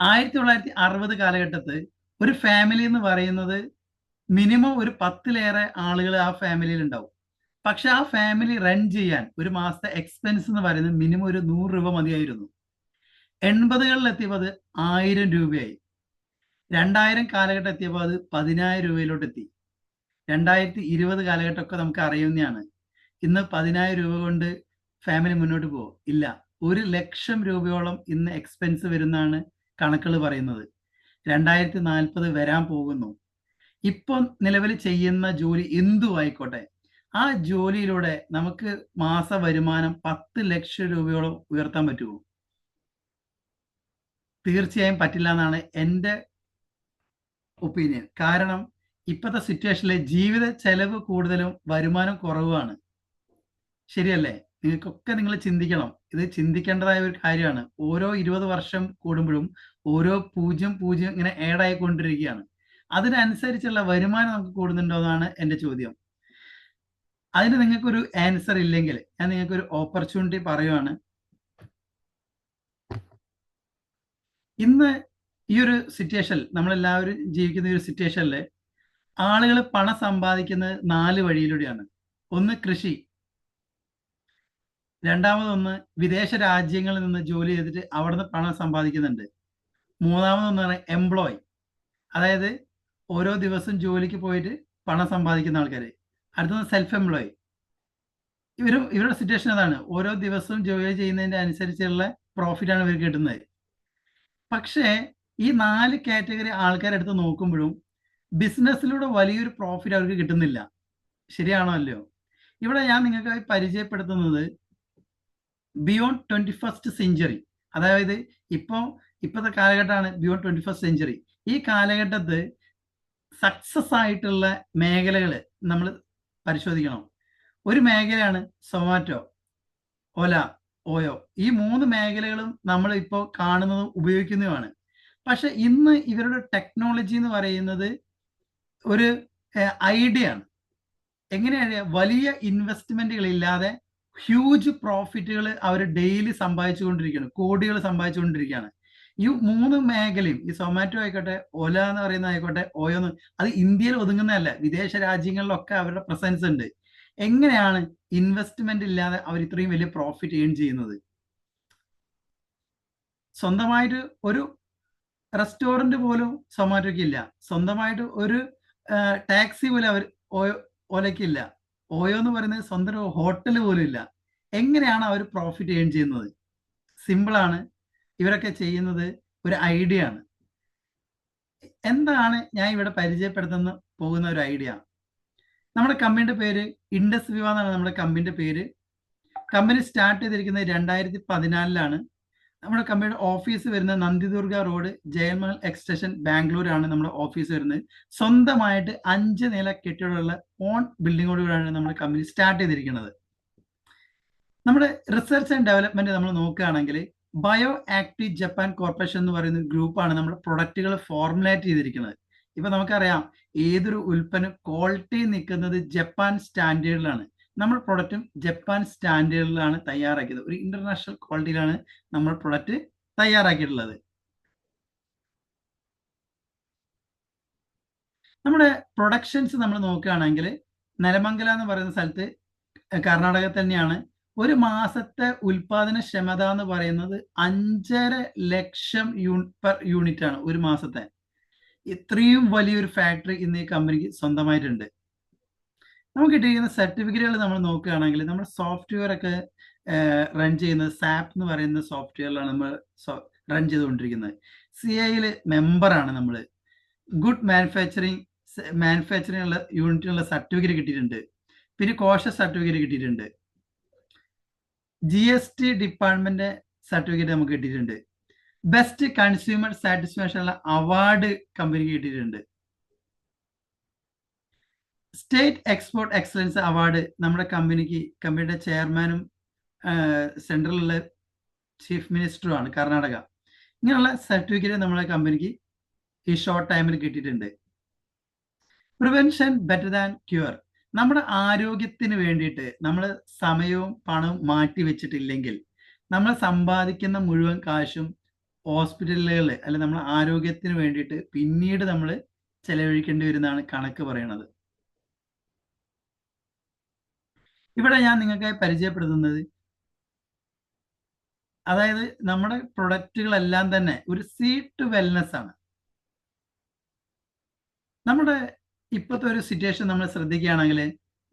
ആയിരത്തി തൊള്ളായിരത്തി അറുപത് കാലഘട്ടത്ത് ഒരു ഫാമിലി എന്ന് പറയുന്നത് മിനിമം ഒരു പത്തിലേറെ ആളുകൾ ആ ഫാമിലിയിൽ ഉണ്ടാവും പക്ഷെ ആ ഫാമിലി റൺ ചെയ്യാൻ ഒരു മാസത്തെ എക്സ്പെൻസ് എന്ന് പറയുന്നത് മിനിമം ഒരു നൂറ് രൂപ മതിയായിരുന്നു. എൺപതുകളിൽ എത്തിയപ്പോൾ അത് ആയിരം രൂപയായി. രണ്ടായിരം കാലഘട്ടം എത്തിയപ്പോൾ അത് പതിനായിരം രൂപയിലോട്ട് എത്തി രണ്ടായിരത്തി ഇരുപത് കാലഘട്ടമൊക്കെ നമുക്ക് അറിയുന്നതാണ്. ഇന്ന് പതിനായിരം രൂപ കൊണ്ട് ഫാമിലി മുന്നോട്ട് പോകും ഇല്ല. ഒരു ലക്ഷം രൂപയോളം ഇന്ന് എക്സ്പെൻസ് വരുന്നതാണ് കണക്കുകൾ പറയുന്നത്. രണ്ടായിരത്തി നാൽപ്പത് വരാൻ പോകുന്നു. ഇപ്പം നിലവിൽ ചെയ്യുന്ന ജോലി എന്തു ആയിക്കോട്ടെ ആ ജോലിയിലൂടെ നമുക്ക് മാസ വരുമാനം പത്ത് ലക്ഷം രൂപയോളം ഉയർത്താൻ പറ്റുമോ? തീർച്ചയായും പറ്റില്ല എന്നാണ് എന്റെ ഒപ്പീനിയൻ കാരണം ഇപ്പോഴത്തെ സിറ്റുവേഷനിലെ ജീവിത ചെലവ് കൂടുതലും വരുമാനം കുറവാണ്. ശരിയല്ലേ? നിങ്ങൾക്കൊക്കെ നിങ്ങൾ ചിന്തിക്കണം. ഇത് ചിന്തിക്കേണ്ടതായ ഒരു കാര്യമാണ്. ഓരോ ഇരുപത് വർഷം കൂടുമ്പോഴും ഓരോ പൂജ്യം പൂജ്യം ഇങ്ങനെ ആഡ് ആയിക്കൊണ്ടിരിക്കുകയാണ്. അതിനനുസരിച്ചുള്ള വരുമാനം നമുക്ക് കൂടുന്നുണ്ടോ എന്നാണ് എന്റെ ചോദ്യം. അതിന് നിങ്ങൾക്കൊരു ആൻസർ ഇല്ലെങ്കിൽ ഞാൻ നിങ്ങൾക്ക് ഒരു ഓപ്പർച്യൂണിറ്റി പറയുവാണ്. ഇന്ന് ഈ ഒരു സിറ്റുവേഷൻ നമ്മളെല്ലാവരും ജീവിക്കുന്ന ഈ ഒരു സിറ്റുവേഷനിൽ ആളുകൾ പണം സമ്പാദിക്കുന്നത് നാല് വഴിയിലൂടെയാണ്. ഒന്ന് കൃഷി. രണ്ടാമതൊന്ന് വിദേശ രാജ്യങ്ങളിൽ നിന്ന് ജോലി ചെയ്തിട്ട് അവിടുന്ന് പണം സമ്പാദിക്കുന്നുണ്ട്. മൂന്നാമതൊന്ന് പറയുന്നത് എംപ്ലോയ് അതായത് ഓരോ ദിവസം ജോലിക്ക് പോയിട്ട് പണം സമ്പാദിക്കുന്ന ആൾക്കാർ അടുത്തത് സെൽഫ് എംപ്ലോയ് ഇവരും ഇവരുടെ സിറ്റുവേഷൻ അതാണ്. ഓരോ ദിവസവും ജോലി ചെയ്യുന്നതിന്റെ അനുസരിച്ചുള്ള പ്രോഫിറ്റ് ആണ് ഇവർക്ക് കിട്ടുന്നത്. പക്ഷേ ഈ നാല് കാറ്റഗറി ആൾക്കാരെടുത്ത് നോക്കുമ്പോഴും ബിസിനസ്സിലൂടെ വലിയൊരു പ്രോഫിറ്റ് അവർക്ക് കിട്ടുന്നില്ല. ശരിയാണോ അല്ലയോ? ഇവിടെ ഞാൻ നിങ്ങൾക്കായി പരിചയപ്പെടുത്തുന്നത് ബിയോണ്ട് ട്വന്റി ഫസ്റ്റ് സെഞ്ചുറി അതായത് ഇപ്പോൾ ഇപ്പോഴത്തെ കാലഘട്ടമാണ് ബിയോണ്ട് ട്വന്റി ഫസ്റ്റ് സെഞ്ചുറി ഈ കാലഘട്ടത്ത് സക്സസ് ആയിട്ടുള്ള മേഖലകൾ നമ്മൾ പരിശോധിക്കണം. ഒരു മേഖലയാണ് സൊമാറ്റോ ഒല ഓയോ ഈ മൂന്ന് മേഖലകളും നമ്മൾ ഇപ്പോൾ കാണുന്നതും ഉപയോഗിക്കുന്നതുമാണ് പക്ഷെ ഇന്ന് ഇവരുടെ ടെക്നോളജി എന്ന് പറയുന്നത് ഒരു ഐഡിയ ആണ്. എങ്ങനെയാണ് വലിയ ഇൻവെസ്റ്റ്മെന്റുകൾ ഇല്ലാതെ ഹ്യൂജ് പ്രോഫിറ്റുകൾ അവർ ഡെയിലി സമ്പാദിച്ചുകൊണ്ടിരിക്കുകയാണ് കോടികൾ സമ്പാദിച്ചുകൊണ്ടിരിക്കുകയാണ് ഈ മൂന്ന് മേഖലയും ഈ സൊമാറ്റോ ആയിക്കോട്ടെ ഓല എന്ന് പറയുന്ന ആയിക്കോട്ടെ ഓയോന്ന് അത് ഇന്ത്യയിൽ ഒതുങ്ങുന്നതല്ല. വിദേശ രാജ്യങ്ങളിലൊക്കെ അവരുടെ പ്രസൻസ് ഉണ്ട്. എങ്ങനെയാണ് ഇൻവെസ്റ്റ്മെന്റ് ഇല്ലാതെ അവർ ഇത്രയും വലിയ പ്രോഫിറ്റ് ഏൺ ചെയ്യുന്നത്? സ്വന്തമായിട്ട് ഒരു റെസ്റ്റോറന്റ് പോലും സൊമാറ്റോയ്ക്ക് ഇല്ല. സ്വന്തമായിട്ട് ഒരു ടാക്സി പോലും അവർ ഓലയ്ക്കില്ല ഓയോ എന്ന് പറയുന്നത് സ്വന്തം ഹോട്ടൽ പോലും ഇല്ല. എങ്ങനെയാണ് അവർ പ്രോഫിറ്റ് ഏൺ ചെയ്യുന്നത്? സിമ്പിളാണ് ഇവരൊക്കെ ചെയ്യുന്നത് ഒരു ഐഡിയ ആണ്. എന്താണ് ഞാൻ ഇവിടെ പരിചയപ്പെടുത്തുന്ന പോകുന്ന ഒരു ഐഡിയ നമ്മുടെ കമ്പനിയുടെ പേര് ഇൻഡസ് വിവ എന്നാണ് നമ്മുടെ കമ്പനിയുടെ പേര്. കമ്പനി സ്റ്റാർട്ട് ചെയ്തിരിക്കുന്നത് രണ്ടായിരത്തി പതിനാലിലാണ്. നമ്മുടെ കമ്പനിയുടെ ഓഫീസ് വരുന്നത് നന്ദിദുർഗ റോഡ് ജയമൽ എക്സ്റ്റേഷൻ ബാംഗ്ലൂരാണ് നമ്മുടെ ഓഫീസ് വരുന്നത്. സ്വന്തമായിട്ട് അഞ്ച് നില കെട്ടിടമുള്ള ഓൺ ബിൽഡിങ്ങോടുകൂടിയാണ് നമ്മുടെ കമ്പനി സ്റ്റാർട്ട് ചെയ്തിരിക്കുന്നത്. നമ്മുടെ റിസർച്ച് ആൻഡ് ഡെവലപ്മെന്റ് നമ്മൾ നോക്കുകയാണെങ്കിൽ ബയോ ആക്റ്റീവ് ജപ്പാൻ കോർപ്പറേഷൻ എന്ന് പറയുന്ന ഗ്രൂപ്പാണ് നമ്മുടെ പ്രൊഡക്റ്റുകൾ ഫോർമുലേറ്റ് ചെയ്തിരിക്കുന്നത്. ഇപ്പൊ നമുക്കറിയാം ഏതൊരു ഉൽപ്പന്നം ക്വാളിറ്റി നിൽക്കുന്നത് ജപ്പാൻ സ്റ്റാൻഡേർഡിലാണ് നമ്മുടെ പ്രൊഡക്റ്റും ജപ്പാൻ സ്റ്റാൻഡേർഡിലാണ് തയ്യാറാക്കിയത്. ഒരു ഇന്റർനാഷണൽ ക്വാളിറ്റിയിലാണ് നമ്മൾ പ്രൊഡക്റ്റ് തയ്യാറാക്കിയിട്ടുള്ളത്. നമ്മുടെ പ്രൊഡക്ഷൻസ് നമ്മൾ നോക്കുകയാണെങ്കിൽ നരമംഗല എന്ന് പറയുന്ന സ്ഥലത്ത് കർണാടക തന്നെയാണ്. ഒരു മാസത്തെ ഉൽപാദനക്ഷമത എന്ന് പറയുന്നത് അഞ്ചര ലക്ഷം യൂണിറ്റ് പെർ യൂണിറ്റ് ആണ് ഒരു മാസത്തെ. ഇത്രയും വലിയൊരു ഫാക്ടറി ഇന്ന് ഈ കമ്പനിക്ക് സ്വന്തമായിട്ടുണ്ട്. നമുക്ക് കിട്ടിയിരിക്കുന്ന സർട്ടിഫിക്കറ്റുകൾ നമ്മൾ നോക്കുകയാണെങ്കിൽ നമ്മൾ സോഫ്റ്റ്വെയർ ഒക്കെ റൺ ചെയ്യുന്നത് സാപ്പ് എന്ന് പറയുന്ന സോഫ്റ്റ്വെയറിലാണ് നമ്മൾ റൺ ചെയ്തുകൊണ്ടിരിക്കുന്നത്. സി ഐയിൽ മെമ്പറാണ് നമ്മൾ. ഗുഡ് മാനുഫാക്ചറിങ് ഉള്ള യൂണിറ്റിനുള്ള സർട്ടിഫിക്കറ്റ് കിട്ടിയിട്ടുണ്ട്. പിന്നെ കോഷ സർട്ടിഫിക്കറ്റ് കിട്ടിയിട്ടുണ്ട്. G S T department certificate നമുക്ക് കിട്ടിയിട്ടുണ്ട്. ബെസ്റ്റ് കൺസ്യൂമർ സാറ്റിസ്ഫാക്ഷൻ ഉള്ള അവാർഡ് കമ്പനിക്ക് കിട്ടിയിട്ടുണ്ട്. സ്റ്റേറ്റ് എക്സ്പോർട്ട് എക്സലൻസ് അവാർഡ് നമ്മുടെ കമ്പനിക്ക് കമ്പനിയുടെ ചെയർമാനും സെൻട്രലിലെ ചീഫ് മിനിസ്റ്ററുമാണ് കർണാടക. ഇങ്ങനെയുള്ള സർട്ടിഫിക്കറ്റ് നമ്മുടെ കമ്പനിക്ക് ഈ ഷോർട്ട് ടൈമിൽ കിട്ടിയിട്ടുണ്ട്. പ്രിവെൻഷൻ ബെറ്റർ ദാൻ ക്യൂർ നമ്മുടെ ആരോഗ്യത്തിന് വേണ്ടിയിട്ട് നമ്മൾ സമയവും പണവും മാറ്റി വെച്ചിട്ടില്ലെങ്കിൽ നമ്മൾ സമ്പാദിക്കുന്ന മുഴുവൻ കാശും ഹോസ്പിറ്റലുകളിൽ അല്ലെ നമ്മളെ ആരോഗ്യത്തിന് വേണ്ടിയിട്ട് പിന്നീട് നമ്മൾ ചെലവഴിക്കേണ്ടി വരുന്നതാണ് കണക്ക് പറയണത്. ഇവിടെ ഞാൻ നിങ്ങൾക്ക് പരിചയപ്പെടുത്തുന്നത് അതായത് നമ്മുടെ പ്രൊഡക്റ്റുകളെല്ലാം തന്നെ ഒരു സീറ്റ് വെൽനെസ് ആണ്. നമ്മുടെ ഇപ്പോഴത്തെ ഒരു സിറ്റുവേഷൻ നമ്മൾ ശ്രദ്ധിക്കുകയാണെങ്കിൽ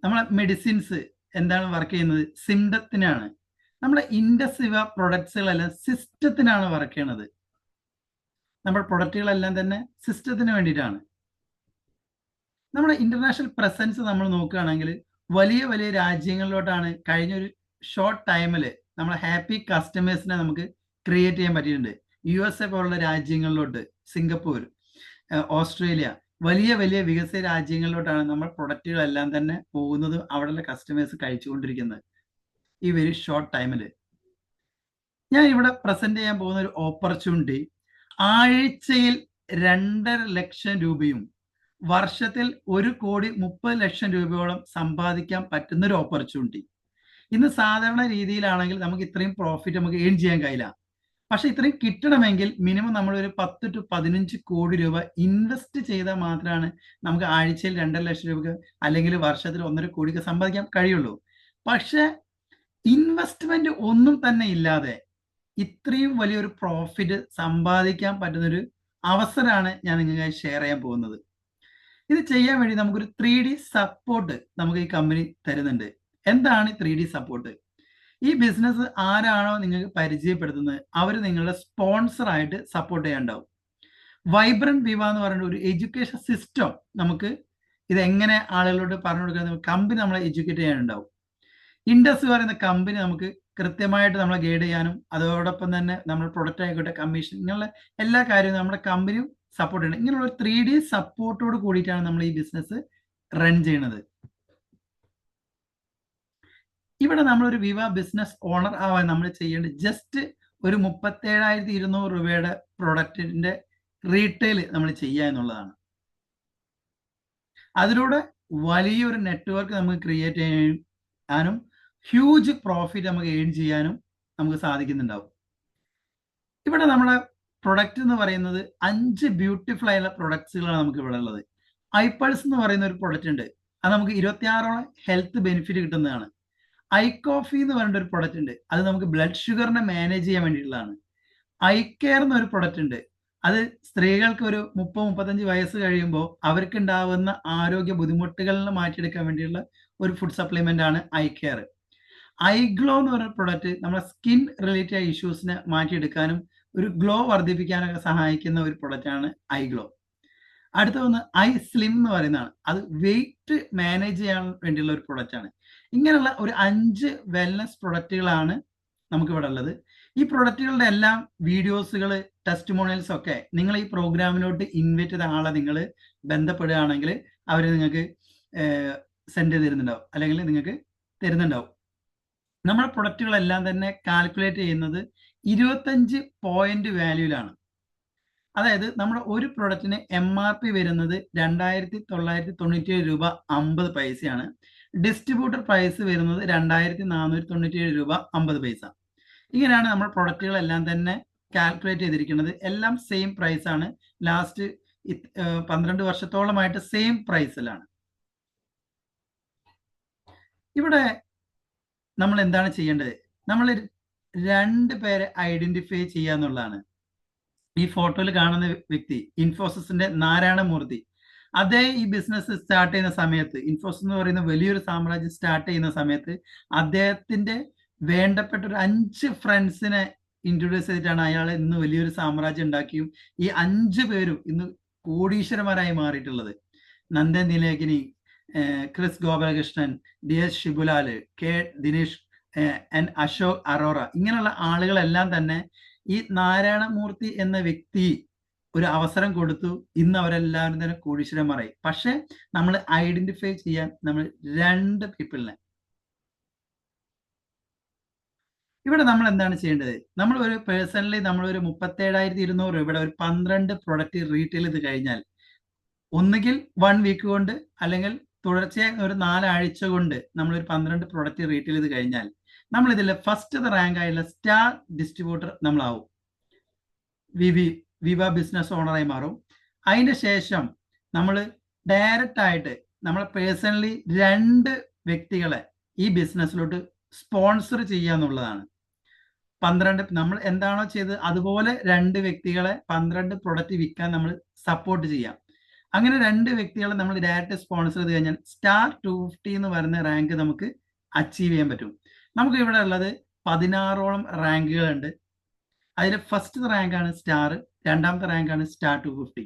നമ്മളെ മെഡിസിൻസ് എന്താണ് വർക്ക് ചെയ്യുന്നത് സിംഡത്തിനാണ് നമ്മുടെ ഇൻഡസ്റ്റിവ പ്രൊഡക്ട്സുകളെല്ലാം സിസ്റ്റത്തിനാണ് വർക്ക് ചെയ്യണത്. നമ്മുടെ പ്രൊഡക്റ്റുകളെല്ലാം തന്നെ സിസ്റ്റത്തിന് വേണ്ടിയിട്ടാണ്. നമ്മുടെ ഇന്റർനാഷണൽ പ്രസൻസ് നമ്മൾ നോക്കുകയാണെങ്കിൽ വലിയ വലിയ രാജ്യങ്ങളിലോട്ടാണ് കഴിഞ്ഞ ഒരു ഷോർട്ട് ടൈമിൽ നമ്മൾ ഹാപ്പി കസ്റ്റമേഴ്സിനെ നമുക്ക് ക്രിയേറ്റ് ചെയ്യാൻ പറ്റിയിട്ടുണ്ട്. യു എസ് എ പോലുള്ള രാജ്യങ്ങളിലോട്ട് സിംഗപ്പൂർ, ഓസ്ട്രേലിയ വലിയ വലിയ വികസിത രാജ്യങ്ങളിലോട്ടാണ് നമ്മൾ പ്രൊഡക്റ്റുകളെല്ലാം തന്നെ പോകുന്നതും അവിടെയുള്ള കസ്റ്റമേഴ്സ് കഴിച്ചുകൊണ്ടിരിക്കുന്നത്. ഈ വെരി ഷോർട്ട് ടൈമിൽ. ഞാൻ ഇവിടെ പ്രസന്റ് ചെയ്യാൻ പോകുന്ന ഒരു ഓപ്പർച്യൂണിറ്റി ആഴ്ചയിൽ രണ്ടര ലക്ഷം രൂപയും വർഷത്തിൽ 1,30,00,000 രൂപയോളം സമ്പാദിക്കാൻ പറ്റുന്ന ഒരു ഓപ്പർച്യൂണിറ്റി. ഇന്ന് സാധാരണ രീതിയിലാണെങ്കിൽ നമുക്ക് ഇത്രയും പ്രോഫിറ്റ് നമുക്ക് ഏൺ ചെയ്യാൻ കഴിയില്ല. പക്ഷെ ഇത്രയും കിട്ടണമെങ്കിൽ മിനിമം നമ്മൾ ഒരു 10 ടു 15 കോടി രൂപ ഇൻവെസ്റ്റ് ചെയ്താൽ മാത്രമാണ് നമുക്ക് ആഴ്ചയിൽ രണ്ടര ലക്ഷം രൂപക്ക് അല്ലെങ്കിൽ വർഷത്തിൽ ഒന്നര കോടിക്ക് സമ്പാദിക്കാൻ കഴിയുള്ളൂ. പക്ഷെ ഇൻവെസ്റ്റ്മെന്റ് ഒന്നും തന്നെ ഇല്ലാതെ ഇത്രയും വലിയൊരു പ്രോഫിറ്റ് സമ്പാദിക്കാൻ പറ്റുന്നൊരു അവസരമാണ് ഞാൻ നിങ്ങൾക്കായി ഷെയർ ചെയ്യാൻ പോകുന്നത്. ഇത് ചെയ്യാൻ വേണ്ടി നമുക്കൊരു ത്രീ ഡി സപ്പോർട്ട് നമുക്ക് ഈ കമ്പനി തരുന്നുണ്ട്. എന്താണ് ത്രീ ഡി സപ്പോർട്ട്? ഈ ബിസിനസ് ആരാണോ നിങ്ങൾക്ക് പരിചയപ്പെടുത്തുന്നത് അവർ നിങ്ങളുടെ സ്പോൺസർ ആയിട്ട് സപ്പോർട്ട് ചെയ്യാനുണ്ടാവും. വൈബ്രന്റ് വിവ എന്ന് പറയുന്ന ഒരു എഡ്യൂക്കേഷൻ സിസ്റ്റം നമുക്ക് ഇത് എങ്ങനെ ആളുകളോട് പറഞ്ഞു കൊടുക്കുക കമ്പനി നമ്മളെ എഡ്യൂക്കേറ്റ് ചെയ്യാനുണ്ടാവും. ഇൻഡസ് പറയുന്ന കമ്പനി നമുക്ക് കൃത്യമായിട്ട് നമ്മളെ ഗൈഡ് ചെയ്യാനും അതോടൊപ്പം തന്നെ നമ്മുടെ പ്രൊഡക്റ്റ് ആയിക്കോട്ടെ കമ്മീഷൻ ഇങ്ങനെയുള്ള എല്ലാ കാര്യവും നമ്മുടെ കമ്പനിയും സപ്പോർട്ട് ചെയ്യണം. ഇങ്ങനെയുള്ള ഒരു 3D സപ്പോർട്ടോട് കൂടിയിട്ടാണ് നമ്മൾ ഈ ബിസിനസ് റൺ ചെയ്യുന്നത് ഇവിടെ നമ്മൾ ഒരു വിവ ബിസിനസ് ഓണർ ആവാൻ നമ്മൾ ചെയ്യേണ്ടത് ജസ്റ്റ് ഒരു 37,200 രൂപയുടെ പ്രൊഡക്റ്റിന്റെ റീറ്റെയിൽ നമ്മൾ ചെയ്യുക എന്നുള്ളതാണ്. അതിലൂടെ വലിയൊരു നെറ്റ്വർക്ക് നമുക്ക് ക്രിയേറ്റ് ചെയ്യാനും ഹ്യൂജ് പ്രോഫിറ്റ് നമുക്ക് ഏൺ ചെയ്യാനും നമുക്ക് സാധിക്കുന്നുണ്ടാവും. ഇവിടെ നമ്മുടെ പ്രൊഡക്റ്റ് എന്ന് പറയുന്നത് അഞ്ച് ബ്യൂട്ടിഫുൾ ആയിട്ടുള്ള പ്രൊഡക്ട്സുകളാണ് നമുക്ക് ഇവിടെ ഉള്ളത്. ഐപ്പൾസ് എന്ന് പറയുന്ന ഒരു പ്രൊഡക്റ്റ് ഉണ്ട്. അത് നമുക്ക് 26ഓളം ഹെൽത്ത് ബെനിഫിറ്റ് കിട്ടുന്നതാണ്. ഐ കോഫി എന്ന് പറയുന്ന ഒരു പ്രൊഡക്റ്റ് ഉണ്ട്. അത് നമുക്ക് ബ്ലഡ് ഷുഗറിനെ മാനേജ് ചെയ്യാൻ വേണ്ടിയിട്ടുള്ളതാണ്. ഐ കെയർ എന്നൊരു പ്രൊഡക്റ്റ് ഉണ്ട്. അത് സ്ത്രീകൾക്ക് ഒരു 30, 35 വയസ്സ് കഴിയുമ്പോൾ അവർക്കുണ്ടാവുന്ന ആരോഗ്യ ബുദ്ധിമുട്ടുകളിൽ മാറ്റിയെടുക്കാൻ വേണ്ടിയുള്ള ഒരു ഫുഡ് സപ്ലിമെന്റ് ആണ് ഐ കെയർ. ഐ ഗ്ലോ എന്ന് പറയുന്ന പ്രൊഡക്റ്റ് നമ്മുടെ സ്കിൻ റിലേറ്റഡ് ഇഷ്യൂസിനെ മാറ്റിയെടുക്കാനും ഒരു ഗ്ലോ വർദ്ധിപ്പിക്കാനൊക്കെ സഹായിക്കുന്ന ഒരു പ്രൊഡക്റ്റ് ആണ് ഐ ഗ്ലോ. അടുത്ത ഒന്ന് ഐ സ്ലിം എന്ന് പറയുന്നതാണ്. അത് വെയിറ്റ് മാനേജ് ചെയ്യാൻ വേണ്ടിയുള്ള ഒരു പ്രൊഡക്റ്റ് ആണ്. ഇങ്ങനെയുള്ള ഒരു അഞ്ച് വെൽനസ് പ്രൊഡക്റ്റുകളാണ് നമുക്ക് ഇവിടെ ഉള്ളത്. ഈ പ്രൊഡക്റ്റുകളുടെ എല്ലാം വീഡിയോസുകൾ, ടെസ്റ്റിമോണിയൽസ് ഒക്കെ നിങ്ങൾ ഈ പ്രോഗ്രാമിലോട്ട് ഇൻവൈറ്റ് ചെയ്ത ആളെ നിങ്ങൾ ബന്ധപ്പെടുകയാണെങ്കിൽ അവർ നിങ്ങൾക്ക് സെൻഡ് ചെയ്ത് തരുന്നുണ്ടാവും. അല്ലെങ്കിൽ നിങ്ങൾക്ക് തരുന്നുണ്ടാവും. നമ്മുടെ പ്രൊഡക്റ്റുകളെല്ലാം തന്നെ കാൽക്കുലേറ്റ് ചെയ്യുന്നത് 25 പോയിന്റ് വാല്യൂലാണ്. അതായത് നമ്മുടെ ഒരു പ്രൊഡക്റ്റിന് എം ആർ പി വരുന്നത് 2,997 രൂപ 50 പൈസയാണ്. ഡിസ്ട്രിബ്യൂട്ടർ പ്രൈസ് വരുന്നത് 2,497 രൂപ 50 പൈസ. ഇങ്ങനെയാണ് നമ്മൾ പ്രൊഡക്റ്റുകളെല്ലാം തന്നെ കാൽക്കുലേറ്റ് ചെയ്തിരിക്കുന്നത്. എല്ലാം സെയിം പ്രൈസ് ആണ്. ലാസ്റ്റ് പന്ത്രണ്ട് 12 വർഷത്തോളമായിട്ട് സെയിം പ്രൈസിലാണ്. ഇവിടെ നമ്മൾ എന്താണ് ചെയ്യേണ്ടത്? നമ്മൾ രണ്ട് പേരെ ഐഡന്റിഫൈ ചെയ്യുക എന്നുള്ളതാണ്. ഈ ഫോട്ടോയിൽ കാണുന്ന വ്യക്തി ഇൻഫോസിന്റെ നാരായണ മൂർത്തി. അദ്ദേഹം ഈ ബിസിനസ് സ്റ്റാർട്ട് ചെയ്യുന്ന സമയത്ത് ഇൻഫോസിസ് എന്ന് പറയുന്ന വലിയൊരു സാമ്രാജ്യം സ്റ്റാർട്ട് ചെയ്യുന്ന സമയത്ത് അദ്ദേഹത്തിന്റെ വേണ്ടപ്പെട്ട ഒരു അഞ്ച് ഫ്രണ്ട്സിനെ ഇൻട്രൊഡ്യൂസ് ചെയ്തിട്ടാണ് അയാൾ ഇന്ന് വലിയൊരു സാമ്രാജ്യം ഉണ്ടാക്കിയും ഈ അഞ്ച് പേരും ഇന്ന് കോടീശ്വരന്മാരായി മാറിയിട്ടുള്ളത്. ഏഹ് Kris Gopalakrishnan, D S Shibulal K. Dinesh, N. Ashok Arora ഇങ്ങനെയുള്ള ആളുകളെല്ലാം തന്നെ ഈ നാരായണ മൂർത്തി എന്ന വ്യക്തി ഒരു അവസരം കൊടുത്തു. ഇന്ന് അവരെല്ലാവരും തന്നെ കോടീശ്വരന്മാരായി. പക്ഷെ നമ്മൾ ഐഡന്റിഫൈ ചെയ്യാൻ നമ്മൾ രണ്ട് പീപ്പിളിനെ ഇവിടെ നമ്മൾ എന്താണ് ചെയ്യേണ്ടത്? നമ്മൾ ഒരു പേഴ്സണലി നമ്മൾ ഒരു 37,200 ഇവിടെ ഒരു 12 പ്രൊഡക്റ്റ് റീറ്റെയിൽ ഇത് കഴിഞ്ഞാൽ ഒന്നുകിൽ വൺ വീക്ക് കൊണ്ട് അല്ലെങ്കിൽ തുടർച്ചയായി ഒരു 4 ആഴ്ച കൊണ്ട് നമ്മൾ ഒരു 12 പ്രൊഡക്റ്റ് റീറ്റെയിൽ ചെയ്ത് കഴിഞ്ഞാൽ നമ്മൾ ഇതിൽ ഫസ്റ്റ് റാങ്ക് ആയിട്ടുള്ള സ്റ്റാർ ഡിസ്ട്രിബ്യൂട്ടർ നമ്മളാവും. വി വി വിവ ബിസിനസ് ഓണറായി മാറും. അതിന് ശേഷം നമ്മൾ ഡയറക്റ്റ് ആയിട്ട് നമ്മൾ പേഴ്സണലി രണ്ട് വ്യക്തികളെ ഈ ബിസിനസ്സിലോട്ട് സ്പോൺസർ ചെയ്യുക എന്നുള്ളതാണ്. പന്ത്രണ്ട് നമ്മൾ എന്താണോ ചെയ്ത് അതുപോലെ രണ്ട് വ്യക്തികളെ പന്ത്രണ്ട് പ്രൊഡക്റ്റ് വിൽക്കാൻ നമ്മൾ സപ്പോർട്ട് ചെയ്യാം. അങ്ങനെ രണ്ട് വ്യക്തികളെ നമ്മൾ ഡയറക്റ്റ് സ്പോൺസർ ചെയ്ത് കഴിഞ്ഞാൽ സ്റ്റാർ ടു ഫിഫ്റ്റി എന്ന് പറയുന്ന റാങ്ക് നമുക്ക് അച്ചീവ് ചെയ്യാൻ പറ്റും. നമുക്ക് ഇവിടെ ഉള്ളത് പതിനാറോളം റാങ്കുകളുണ്ട് അതിൽ ഫസ്റ്റ് റാങ്കാണ് സ്റ്റാർ രണ്ടാമത്തെ റാങ്കാണ് സ്റ്റാർ ടു ഫിഫ്റ്റി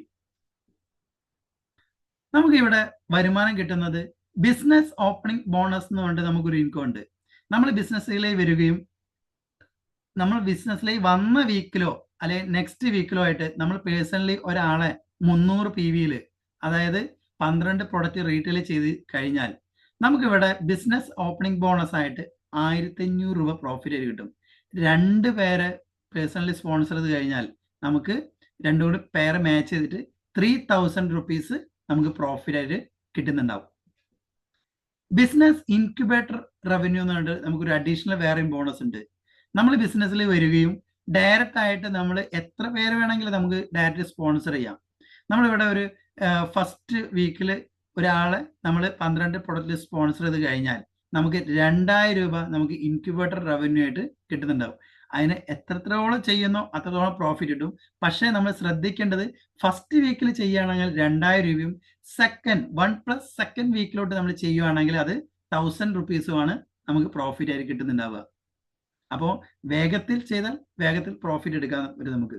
നമുക്കിവിടെ വരുമാനം കിട്ടുന്നത് ബിസിനസ് ഓപ്പണിംഗ് ബോണസ് എന്ന് പറഞ്ഞിട്ട് നമുക്കൊരു ഇൻകം ഉണ്ട്. നമ്മൾ ബിസിനസ്സിലേക്ക് വരികയും നമ്മൾ ബിസിനസ്സിലേക്ക് വന്ന വീക്കിലോ അല്ലെങ്കിൽ നെക്സ്റ്റ് വീക്കിലോ ആയിട്ട് നമ്മൾ പേഴ്സണലി ഒരാളെ മുന്നൂറ് പി വിയിൽ അതായത് പന്ത്രണ്ട് പ്രൊഡക്റ്റ് റീറ്റെയിൽ ചെയ്ത് കഴിഞ്ഞാൽ നമുക്കിവിടെ ബിസിനസ് ഓപ്പണിംഗ് ബോണസ് ആയിട്ട് ആയിരത്തി അഞ്ഞൂറ് രൂപ പ്രോഫിറ്റ് ആയിട്ട് കിട്ടും. രണ്ട് പേരെ പേഴ്സണലി സ്പോൺസർ ചെയ്ത് കഴിഞ്ഞാൽ നമുക്ക് രണ്ടും കൂടി പേരെ മാച്ച് ചെയ്തിട്ട് ത്രീ തൗസൻഡ് റുപ്പീസ് നമുക്ക് പ്രോഫിറ്റ് ആയിട്ട് കിട്ടുന്നുണ്ടാവും. ബിസിനസ് ഇൻക്യുബേറ്റർ റവന്യൂ എന്ന് പറഞ്ഞിട്ട് നമുക്കൊരു അഡീഷണൽ വേറെയും ബോണസ് ഉണ്ട്. നമ്മൾ ബിസിനസ്സിൽ വരികയും ഡയറക്റ്റ് ആയിട്ട് നമ്മൾ എത്ര പേര് വേണമെങ്കിലും നമുക്ക് ഡയറക്റ്റ് സ്പോൺസർ ചെയ്യാം. നമ്മളിവിടെ ഒരു ഫസ്റ്റ് വീക്കിൽ ഒരാളെ നമ്മൾ പന്ത്രണ്ട് പ്രൊഡക്റ്റ് സ്പോൺസർ ചെയ്ത് കഴിഞ്ഞാൽ നമുക്ക് രണ്ടായിരം രൂപ നമുക്ക് ഇൻക്യുബേറ്റർ റവന്യൂ ആയിട്ട് കിട്ടുന്നുണ്ടാവും. അതിന് എത്രത്തോളം ചെയ്യുന്നോ അത്രത്തോളം പ്രോഫിറ്റ് കിട്ടും. പക്ഷേ നമ്മൾ ശ്രദ്ധിക്കേണ്ടത് ഫസ്റ്റ് വീക്കിൽ ചെയ്യുകയാണെങ്കിൽ രണ്ടായിരം രൂപയും സെക്കൻഡ് വൺ പ്ലസ് സെക്കൻഡ് വീക്കിലോട്ട് നമ്മൾ ചെയ്യുകയാണെങ്കിൽ അത് തൗസൻഡ് റുപ്പീസുമാണ് നമുക്ക് പ്രോഫിറ്റ് ആയിട്ട് കിട്ടുന്നുണ്ടാവുക. അപ്പോൾ വേഗത്തിൽ ചെയ്താൽ വേഗത്തിൽ പ്രോഫിറ്റ് എടുക്കാൻ പറ്റും നമുക്ക്.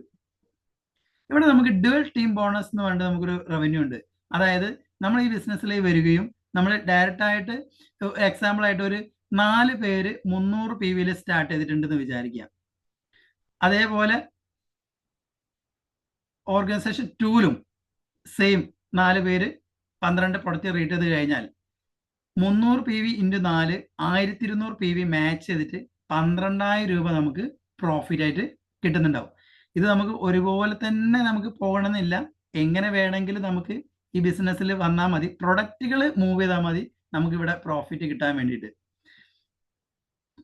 ഇവിടെ നമുക്ക് ഡുവൽ ടീം ബോണസ് എന്ന് പറഞ്ഞിട്ട് നമുക്കൊരു റവന്യൂ ഉണ്ട്. അതായത് നമ്മൾ ഈ ബിസിനസ്സിലേക്ക് വരികയും നമ്മൾ ഡയറക്റ്റ് ആയിട്ട് എക്സാമ്പിൾ ആയിട്ട് ഒരു നാല് പേര് മുന്നൂറ് പി വിയിൽ സ്റ്റാർട്ട് ചെയ്തിട്ടുണ്ടെന്ന് വിചാരിക്കുക. അതേപോലെ ഓർഗനൈസേഷൻ ടൂലും സെയിം നാല് പേര് പന്ത്രണ്ട് പ്രൊഡക്റ്റ് റീറ്റ് ചെയ്ത് കഴിഞ്ഞാൽ മുന്നൂറ് പി വി ഇന്റു നാല് ആയിരത്തി ഇരുന്നൂറ് പി വി മാച്ച് ചെയ്തിട്ട് പന്ത്രണ്ടായിരം രൂപ നമുക്ക് പ്രോഫിറ്റ് ആയിട്ട് കിട്ടുന്നുണ്ടാവും. ഇത് നമുക്ക് ഒരുപോലെ തന്നെ നമുക്ക് പോകണമെന്നില്ല. എങ്ങനെ വേണമെങ്കിലും നമുക്ക് ഈ ബിസിനസ്സിൽ വന്നാൽ മതി. പ്രൊഡക്റ്റുകൾ മൂവ് ചെയ്താൽ മതി. നമുക്ക് ഇവിടെ പ്രോഫിറ്റ് കിട്ടാൻ വേണ്ടിയിട്ട്.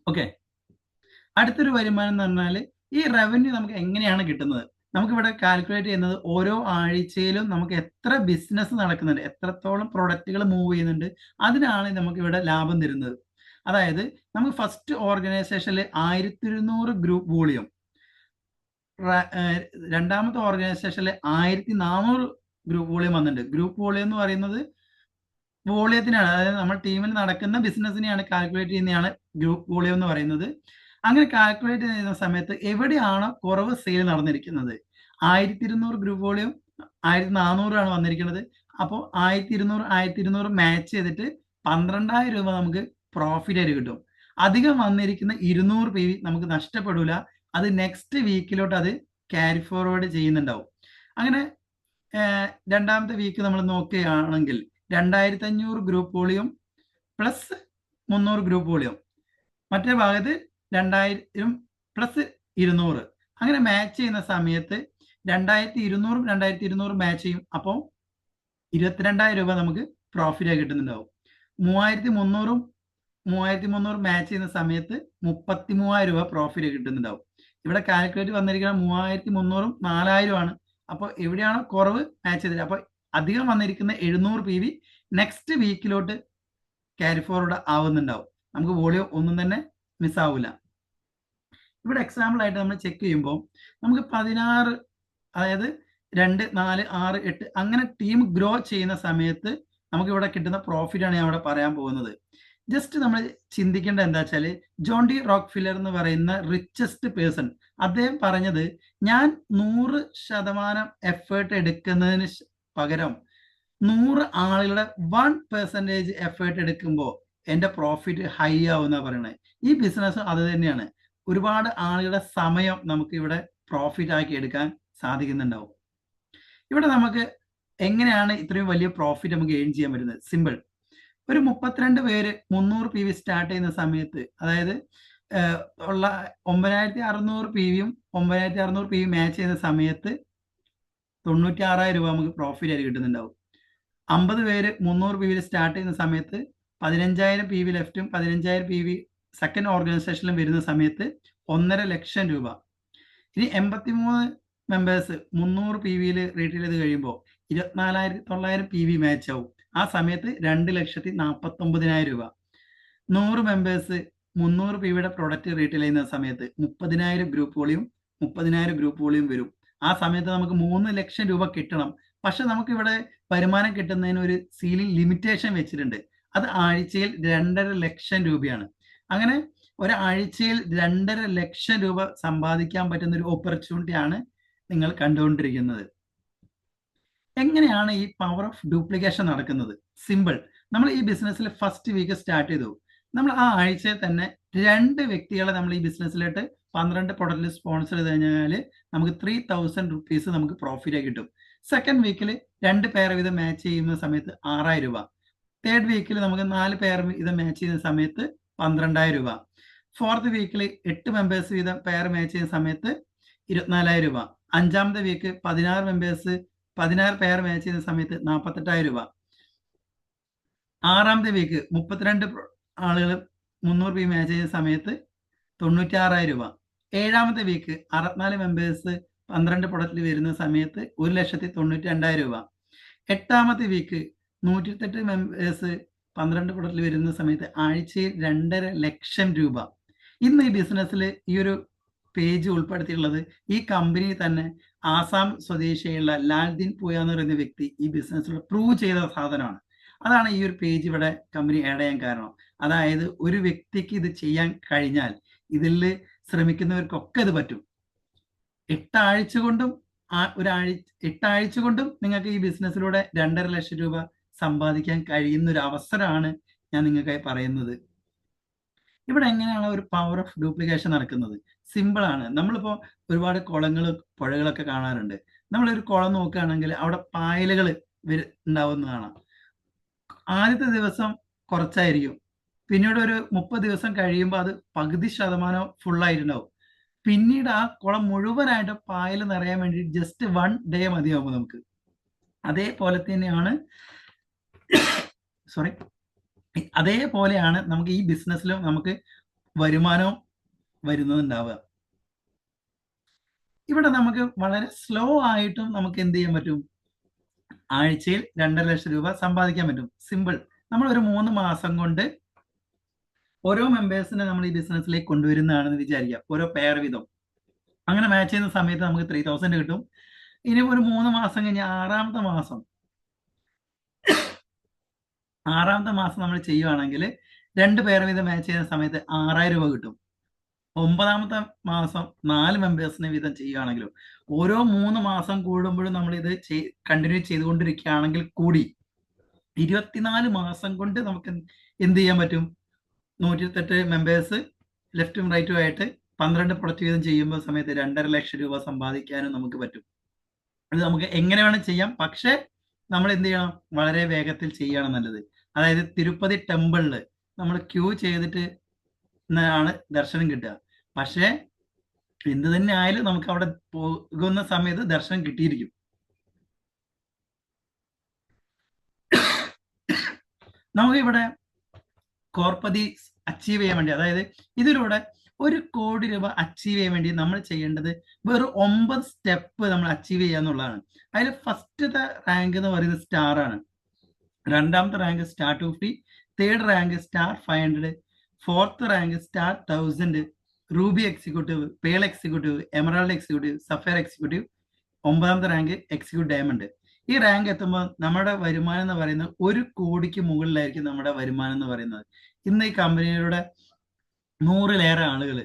ഓക്കെ അടുത്തൊരു വരുമാനം എന്ന് പറഞ്ഞാൽ ഈ റവന്യൂ നമുക്ക് എങ്ങനെയാണ് കിട്ടുന്നത്? നമുക്കിവിടെ കാൽക്കുലേറ്റ് ചെയ്യുന്നത് ഓരോ ആഴ്ചയിലും നമുക്ക് എത്ര ബിസിനസ് നടക്കുന്നുണ്ട്. എത്രത്തോളം പ്രൊഡക്റ്റുകൾ മൂവ് ചെയ്യുന്നുണ്ട്. അതിനാണ് നമുക്ക് ഇവിടെ ലാഭം തരുന്നത്. അതായത് നമുക്ക് ഫസ്റ്റ് ഓർഗനൈസേഷനിൽ ആയിരത്തി ഇരുന്നൂറ് ഗ്രൂപ്പ് വോളിയം രണ്ടാമത്തെ ഓർഗനൈസേഷനിൽ ആയിരത്തി നാനൂറ് ഗ്രൂപ്പ് വോളിയം വന്നിട്ടുണ്ട്. ഗ്രൂപ്പ് വോളിയം എന്ന് പറയുന്നത് വോളിയത്തിനാണ്. അതായത് നമ്മൾ ടീമിൽ നടക്കുന്ന ബിസിനസ്സിനെയാണ് കാൽക്കുലേറ്റ് ചെയ്യുന്നതാണ് ഗ്രൂപ്പ് വോളിയം എന്ന് പറയുന്നത്. അങ്ങനെ കാൽക്കുലേറ്റ് ചെയ്യുന്ന സമയത്ത് എവിടെയാണോ കുറവ് സെയിൽ നടന്നിരിക്കുന്നത്? ആയിരത്തി ഇരുന്നൂറ് ഗ്രൂപ്പ് വോളിയം ആയിരത്തി നാനൂറാണ് വന്നിരിക്കുന്നത്. അപ്പോൾ ആയിരത്തി ഇരുന്നൂറ് ആയിരത്തി ഇരുന്നൂറ് മാച്ച് ചെയ്തിട്ട് പന്ത്രണ്ടായിരം രൂപ നമുക്ക് പ്രോഫിറ്റ് ആയിട്ട് കിട്ടും. അധികം വന്നിരിക്കുന്ന ഇരുന്നൂറ് പി നമുക്ക് നഷ്ടപ്പെടില്ല അത് നെക്സ്റ്റ് വീക്കിലോട്ട് അത് ക്യാരി ഫോർവേഡ് ചെയ്യുന്നുണ്ടാവും. അങ്ങനെ രണ്ടാമത്തെ വീക്ക് നമ്മൾ നോക്കുകയാണെങ്കിൽ രണ്ടായിരത്തി അഞ്ഞൂറ് ഗ്രൂപ്പ് വോളിയം പ്ലസ് മുന്നൂറ് ഗ്രൂപ്പ് വോളിയം മറ്റേ ഭാഗത്ത് രണ്ടായിരം പ്ലസ് ഇരുന്നൂറ്. അങ്ങനെ മാച്ച് ചെയ്യുന്ന സമയത്ത് രണ്ടായിരത്തി ഇരുന്നൂറും രണ്ടായിരത്തി ഇരുന്നൂറും മാച്ച് ചെയ്യും. അപ്പോൾ ഇരുപത്തിരണ്ടായിരം രൂപ നമുക്ക് പ്രോഫിറ്റ് ആയി കിട്ടുന്നുണ്ടാവും. മൂവായിരത്തി മുന്നൂറും മൂവായിരത്തി മുന്നൂറ് മാച്ച് ചെയ്യുന്ന സമയത്ത് മുപ്പത്തി മൂവായിരം രൂപ പ്രോഫിറ്റ് കിട്ടുന്നുണ്ടാവും. ഇവിടെ കാൽക്കുലേറ്റ് വന്നിരിക്കുന്ന മൂവായിരത്തി മുന്നൂറും നാലായിരം ആണ് അപ്പോൾ എവിടെയാണോ കുറവ് മാച്ച് ചെയ്തത്. അപ്പോൾ അധികം വന്നിരിക്കുന്ന എഴുന്നൂറ് പി വി നെക്സ്റ്റ് വീക്കിലോട്ട് ക്യാരി ഫോർവേഡ് ആവുന്നുണ്ടാവും. നമുക്ക് വോളിയം ഒന്നും തന്നെ മിസ്സാവില്ല ഇവിടെ എക്സാമ്പിൾ ആയിട്ട് നമ്മൾ ചെക്ക് ചെയ്യുമ്പോൾ നമുക്ക് പതിനാറ് അതായത് രണ്ട് നാല് ആറ് എട്ട് അങ്ങനെ ടീം ഗ്രോ ചെയ്യുന്ന സമയത്ത് നമുക്ക് ഇവിടെ കിട്ടുന്ന പ്രോഫിറ്റ് ആണ് ഞാൻ ഇവിടെ പറയാൻ പോകുന്നത്. ജസ്റ്റ് നമ്മൾ ചിന്തിക്കേണ്ട എന്താ വെച്ചാൽ ജോൺ ഡി റോക്ക് ഫില്ലർ എന്ന് പറയുന്ന റിച്ചസ്റ്റ് പേഴ്സൺ അദ്ദേഹം പറഞ്ഞത് ഞാൻ നൂറ് ശതമാനം എഫേർട്ട് എടുക്കുന്നതിന് പകരം നൂറ് ആളുകളുടെ വൺ പെർസെന്റേജ് എഫേർട്ട് എടുക്കുമ്പോൾ എന്റെ പ്രോഫിറ്റ് ഹൈ ആവുന്ന പറയുന്നത് ഈ ബിസിനസ് അത് തന്നെയാണ്. ഒരുപാട് ആളുകളുടെ സമയം നമുക്ക് ഇവിടെ പ്രോഫിറ്റ് ആക്കി എടുക്കാൻ സാധിക്കുന്നുണ്ടാവും. ഇവിടെ നമുക്ക് എങ്ങനെയാണ് ഇത്രയും വലിയ പ്രോഫിറ്റ് നമുക്ക് ഏൺ ചെയ്യാൻ പറ്റുന്നത്? സിമ്പിൾ ഒരു മുപ്പത്തിരണ്ട് പേര് മുന്നൂറ് പി വി സ്റ്റാർട്ട് ചെയ്യുന്ന സമയത്ത് അതായത് ഉള്ള ഒമ്പതിനായിരത്തി അറുന്നൂറ് പി വിയും ഒമ്പതിനായിരത്തി അറുന്നൂറ് പി വി മാച്ച് ചെയ്യുന്ന സമയത്ത് തൊണ്ണൂറ്റി ആറായിരം രൂപ നമുക്ക് പ്രോഫിറ്റ് ആയിട്ട് കിട്ടുന്നുണ്ടാവും. അമ്പത് പേര് മുന്നൂറ് പി വിയിൽ സ്റ്റാർട്ട് ചെയ്യുന്ന സമയത്ത് പതിനഞ്ചായിരം പി വി ലെഫ്റ്റും പതിനഞ്ചായിരം പി വി സെക്കൻഡ് ഓർഗനൈസേഷനിലും വരുന്ന സമയത്ത് ഒന്നര ലക്ഷം രൂപ. ഇനി എൺപത്തിമൂന്ന് മെമ്പേഴ്സ് മുന്നൂറ് പി വിയിൽ റീറ്റെയിൽ ചെയ്ത് കഴിയുമ്പോൾ ഇരുപത്തിനാലായിരത്തി തൊള്ളായിരം പി വി മാച്ച് ആവും. ആ സമയത്ത് രണ്ട് ലക്ഷത്തി നാൽപ്പത്തി ഒമ്പതിനായിരം രൂപ. നൂറ് മെമ്പേഴ്സ് മുന്നൂറ് പിയുടെ പ്രൊഡക്റ്റ് റീറ്റെയിൽ ചെയ്യുന്ന സമയത്ത് മുപ്പതിനായിരം ഗ്രൂപ്പ് വോളിയും മുപ്പതിനായിരം ഗ്രൂപ്പ് വോളിയും വരും. ആ സമയത്ത് നമുക്ക് മൂന്ന് ലക്ഷം രൂപ കിട്ടണം. പക്ഷെ നമുക്ക് ഇവിടെ വരുമാനം കിട്ടുന്നതിന് ഒരു സീലിംഗ് ലിമിറ്റേഷൻ വെച്ചിട്ടുണ്ട്. അത് ആഴ്ചയിൽ രണ്ടര ലക്ഷം രൂപയാണ്. അങ്ങനെ ഒരാഴ്ചയിൽ രണ്ടര ലക്ഷം രൂപ സമ്പാദിക്കാൻ പറ്റുന്ന ഒരു ഓപ്പർച്യൂണിറ്റി ആണ് നിങ്ങൾ കണ്ടുകൊണ്ടിരിക്കുന്നത്. എങ്ങനെയാണ് ഈ പവർ ഓഫ് ഡ്യൂപ്ലിക്കേഷൻ നടക്കുന്നത്? സിമ്പിൾ നമ്മൾ ഈ ബിസിനസ്സിൽ ഫസ്റ്റ് വീക്ക് സ്റ്റാർട്ട് ചെയ്തു. നമ്മൾ ആ ആഴ്ചയിൽ തന്നെ രണ്ട് വ്യക്തികളെ നമ്മൾ ഈ ബിസിനസ്സിലോട്ട് പന്ത്രണ്ട് പ്രൊഡക്റ്റിൽ സ്പോൺസർ ചെയ്ത് കഴിഞ്ഞാൽ നമുക്ക് ത്രീ തൗസൻഡ് റുപ്പീസ് നമുക്ക് പ്രോഫിറ്റ് കിട്ടും. സെക്കൻഡ് വീക്കിൽ രണ്ട് പേർ വീതം മാച്ച് ചെയ്യുന്ന സമയത്ത് ആറായിരം രൂപ. തേർഡ് വീക്കിൽ നമുക്ക് നാല് പേർ വീതം മാച്ച് ചെയ്യുന്ന സമയത്ത് പന്ത്രണ്ടായിരം രൂപ. ഫോർത്ത് വീക്കിൽ എട്ട് മെമ്പേഴ്സ് വീതം പേർ മാച്ച് ചെയ്യുന്ന സമയത്ത് ഇരുപത്തിനാലായിരം രൂപ. അഞ്ചാമത്തെ വീക്ക് പതിനാറ് മെമ്പേഴ്സ് പതിനാറ് പേർ മാച്ച് ചെയ്യുന്ന സമയത്ത് നാൽപ്പത്തെട്ടായിരം രൂപ. ആറാമത്തെ വീക്ക് മുപ്പത്തിരണ്ട് ആളുകൾ മുന്നൂറ് പി മാച്ച് ചെയ്യുന്ന സമയത്ത് തൊണ്ണൂറ്റാറായിരം രൂപ. ഏഴാമത്തെ വീക്ക് അറുപത്തിനാല് മെമ്പേഴ്സ് പന്ത്രണ്ട് പ്രൊഡക്റ്റിൽ വരുന്ന സമയത്ത് ഒരു ലക്ഷത്തി തൊണ്ണൂറ്റി രണ്ടായിരം രൂപ. എട്ടാമത്തെ വീക്ക് നൂറ്റിത്തെട്ട് മെമ്പേഴ്സ് പന്ത്രണ്ട് പ്രൊഡക്റ്റിൽ വരുന്ന സമയത്ത് ആഴ്ചയിൽ രണ്ടര ലക്ഷം രൂപ. ഇന്ന് ഈ ബിസിനസ്സിൽ ഈ ഒരു പേജ് ഉൾപ്പെടുത്തിയിട്ടുള്ളത് ഈ കമ്പനി തന്നെ ആസാം സ്വദേശിയുള്ള ലാൽദിൻ പൂയ എന്ന് പറയുന്ന വ്യക്തി ഈ ബിസിനസ്സിൽ പ്രൂവ് ചെയ്ത സാധനമാണ്. അതാണ് ഈ ഒരു പേജ് ഇവിടെ കമ്പനി ആഡ് ചെയ്യാൻ കാരണം. അതായത് ഒരു വ്യക്തിക്ക് ഇത് ചെയ്യാൻ കഴിഞ്ഞാൽ ഇതിൽ ശ്രമിക്കുന്നവർക്കൊക്കെ ഇത് പറ്റും. എട്ടാഴ്ച കൊണ്ടും ഒരാഴ്ച എട്ടാഴ്ച കൊണ്ടും നിങ്ങൾക്ക് ഈ ബിസിനസ്സിലൂടെ രണ്ടര ലക്ഷം രൂപ സമ്പാദിക്കാൻ കഴിയുന്ന ഒരു അവസരമാണ് ഞാൻ നിങ്ങൾക്കായി പറയുന്നത്. ഇവിടെ എങ്ങനെയാണ് ഒരു പവർ ഓഫ് ഡ്യൂപ്ലിക്കേഷൻ നടക്കുന്നത്? സിമ്പിൾ ആണ്. നമ്മളിപ്പോൾ ഒരുപാട് കുളങ്ങൾ പുഴകളൊക്കെ കാണാറുണ്ട്. നമ്മളൊരു കുളം നോക്കുകയാണെങ്കിൽ അവിടെ പായലുകൾ ഉണ്ടാവുന്നതാണ്. ആദ്യത്തെ ദിവസം കുറച്ചായിരിക്കും. പിന്നീട് ഒരു മുപ്പത് ദിവസം കഴിയുമ്പോൾ അത് പകുതി ശതമാനം ഫുള്ളായിട്ടുണ്ടാവും പിന്നീട് ആ കുളം മുഴുവനായിട്ട് പായൽ നിറയാൻ വേണ്ടി ജസ്റ്റ് വൺ ഡേ മതിയാവും നമുക്ക്. അതേപോലെ തന്നെയാണ് സോറി അതേപോലെയാണ് നമുക്ക് ഈ ബിസിനസ്സിലും നമുക്ക് വരുമാനവും വരുന്നതുണ്ടാവുക ഇവിടെ നമുക്ക് വളരെ സ്ലോ ആയിട്ടും നമുക്ക് എന്ത് ചെയ്യാൻ പറ്റും? ആഴ്ചയിൽ രണ്ടര ലക്ഷം രൂപ സമ്പാദിക്കാൻ പറ്റും. സിമ്പിൾ നമ്മൾ ഒരു മൂന്ന് മാസം കൊണ്ട് ഓരോ മെമ്പേഴ്സിനെ നമ്മൾ ഈ ബിസിനസ്സിലേക്ക് കൊണ്ടുവരുന്നതാണെന്ന് വിചാരിക്കുക. ഓരോ പെയർ വീതം. അങ്ങനെ മാച്ച് ചെയ്യുന്ന സമയത്ത് നമുക്ക് ത്രീ തൗസൻഡ് കിട്ടും. ഇനി ഒരു മൂന്ന് മാസം കഴിഞ്ഞ് ആറാമത്തെ മാസം. ആറാമത്തെ മാസം നമ്മൾ ചെയ്യുവാണെങ്കിൽ രണ്ട് പേർ വീതം മാച്ച് ചെയ്യുന്ന സമയത്ത് ആറായിരം രൂപ കിട്ടും. ഒമ്പതാമത്തെ മാസം നാല് മെമ്പേഴ്സിനെ വീതം ചെയ്യുകയാണെങ്കിലും ഓരോ മൂന്ന് മാസം കൂടുമ്പോഴും നമ്മൾ ഇത് കണ്ടിന്യൂ ചെയ്തുകൊണ്ടിരിക്കുകയാണെങ്കിൽ കൂടി ഇരുപത്തിനാല് മാസം കൊണ്ട് നമുക്ക് എന്ത് ചെയ്യാൻ പറ്റും? നൂറ്റിത്തെട്ട് മെമ്പേഴ്സ് ലെഫ്റ്റും റൈറ്റും ആയിട്ട് പന്ത്രണ്ട് പ്രൊഡക്റ്റ് വീതം ചെയ്യുമ്പോൾ സമയത്ത് രണ്ടര ലക്ഷം രൂപ സമ്പാദിക്കാനും നമുക്ക് പറ്റും. അത് നമുക്ക് എങ്ങനെ വേണം ചെയ്യാം. പക്ഷേ നമ്മൾ എന്ത് ചെയ്യണം? വളരെ വേഗത്തിൽ ചെയ്യണം നല്ലത്. അതായത് തിരുപ്പതി ടെമ്പിളിൽ നമ്മൾ ക്യൂ ചെയ്തിട്ട് ആണ് ദർശനം കിട്ടുക. പക്ഷേ എന്ത് തന്നെ ആയാലും നമുക്ക് അവിടെ പോകുന്ന സമയത്ത് ദർശനം കിട്ടിയിരിക്കും. നമുക്കിവിടെ കോർപ്പതി അച്ചീവ് ചെയ്യാൻ വേണ്ടി അതായത് ഇതിലൂടെ ഒരു കോടി രൂപ അച്ചീവ് ചെയ്യാൻ വേണ്ടി നമ്മൾ ചെയ്യേണ്ടത് വെറും ഒമ്പത് സ്റ്റെപ്പ് നമ്മൾ അച്ചീവ് ചെയ്യുക എന്നുള്ളതാണ്. അതിൽ ഫസ്റ്റത്തെ റാങ്ക് എന്ന് പറയുന്നത് സ്റ്റാർ ആണ്. രണ്ടാമത്തെ rank star two fifty third rank star five hundred fourth rank star thousand ruby executive pearl executive emerald executive sapphire executive ഒമ്പതാമത്തെ റാങ്ക് എക്സിക്യൂട്ടീവ് ഡയമണ്ട് ഈ റാങ്ക് എത്തുമ്പോൾ നമ്മുടെ വരുമാനം എന്ന് പറയുന്നത് ഒരു കോടിക്ക് മുകളിലായിരിക്കും നമ്മുടെ വരുമാനം എന്ന് പറയുന്നത്. ഇന്ന് ഈ കമ്പനിയുടെ നൂറിലേറെ ആളുകൾ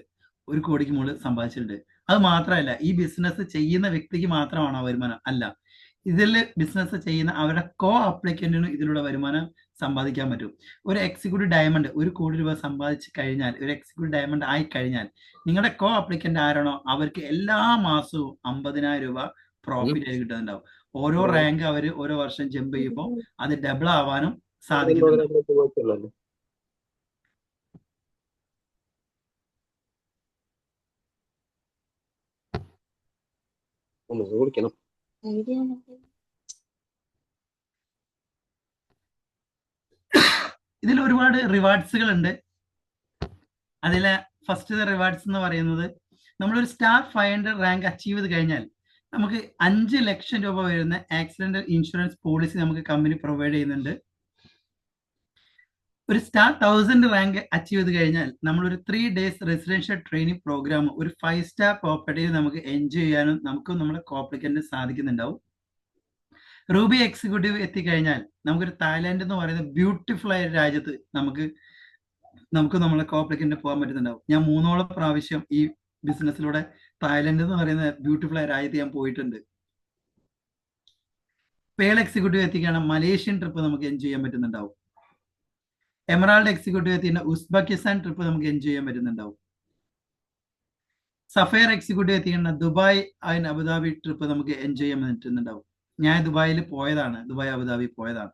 ഒരു കോടിക്ക് മുകളിൽ സമ്പാദിച്ചിട്ടുണ്ട്. അത് മാത്രമല്ല ഈ ബിസിനസ് ചെയ്യുന്ന വ്യക്തിക്ക് മാത്രമാണ് ആ വരുമാനം? അല്ല. ഇതിൽ ബിസിനസ് ചെയ്യുന്ന അവരുടെ കോ അപ്ലിക്കന്റിനും ഇതിലൂടെ വരുമാനം സമ്പാദിക്കാൻ പറ്റും. ഒരു എക്സിക്യൂട്ടീവ് ഡയമണ്ട് ഒരു കോടി രൂപ സമ്പാദിച്ച് കഴിഞ്ഞാൽ ഒരു എക്സിക്യൂട്ടീവ് ഡയമണ്ട് ആയി കഴിഞ്ഞാൽ നിങ്ങളുടെ കോ അപ്ലിക്കന്റ് ആരാണോ അവർക്ക് എല്ലാ മാസവും അമ്പതിനായിരം രൂപ പ്രോഫിറ്റ് ആയി കിട്ടുന്നുണ്ടാവും. ഓരോ റാങ്ക് അവർ ഓരോ വർഷം ജമ്പ് ചെയ്യുമ്പോൾ അത് ഡബിൾ ആവാനും സാധിക്കും ഒന്ന് ഓടിക്കണം ഇതിൽ ഒരുപാട് റിവാർഡ്സുകൾ ഉണ്ട് അതിലെ ഫസ്റ്റ് റിവാർഡ്സ് എന്ന് പറയുന്നത് നമ്മളൊരു star five hundred rank achieve ചെയ്ത് കഴിഞ്ഞാൽ നമുക്ക് അഞ്ച് ലക്ഷം രൂപ വരുന്ന ആക്സിഡന്റൽ ഇൻഷുറൻസ് പോളിസി നമുക്ക് കമ്പനി പ്രൊവൈഡ് ചെയ്യുന്നുണ്ട്. ഒരു സ്റ്റാർ തൗസൻഡ് റാങ്ക് അച്ചീവ് ചെയ്ത് കഴിഞ്ഞാൽ നമ്മൾ ഒരു three days residential training program ഒരു ഫൈവ് സ്റ്റാർ പ്രോപ്പർട്ടിയിൽ നമുക്ക് എൻജോയ് ചെയ്യാനും നമുക്കും നമ്മുടെ കോപ്ലിക്കന്റിന് സാധിക്കുന്നുണ്ടാവും. റൂബി എക്സിക്യൂട്ടീവ് എത്തിക്കഴിഞ്ഞാൽ നമുക്കൊരു തായ്ലാന്റ് എന്ന് പറയുന്ന ബ്യൂട്ടിഫുൾ ആയ രാജ്യത്ത് നമുക്ക് നമുക്ക് നമ്മളെ കോപ്ലിക്കന്റിന് പോകാൻ പറ്റുന്നുണ്ടാവും. ഞാൻ മൂന്നോളം പ്രാവശ്യം ഈ ബിസിനസ്സിലൂടെ തായ്ലൻഡ് എന്ന് പറയുന്ന ബ്യൂട്ടിഫുൾ ആയ രാജ്യത്ത് ഞാൻ പോയിട്ടുണ്ട്. പേൾ എക്സിക്യൂട്ടീവ് എത്തിക്കുകയാണ് മലേഷ്യൻ ട്രിപ്പ് നമുക്ക് എൻജോയ് ചെയ്യാൻ പറ്റുന്നുണ്ടാവും. എമറാൾഡ് എക്സിക്യൂട്ടീവ് എത്തിക്കുന്ന ഉസ്ബെക്കിസ്ഥാൻ ട്രിപ്പ് നമുക്ക് എൻജോയ് ചെയ്യാൻ പറ്റുന്നുണ്ടാവും. സഫയർ എക്സിക്യൂട്ടീവ് എത്തിക്കുന്ന Dubai and Abu Dhabi trip നമുക്ക് എൻജോയ് ചെയ്യാൻ പറ്റുന്നുണ്ടാവും. ഞാൻ ദുബായിൽ പോയതാണ്. ദുബായ് അബുദാബി പോയതാണ്.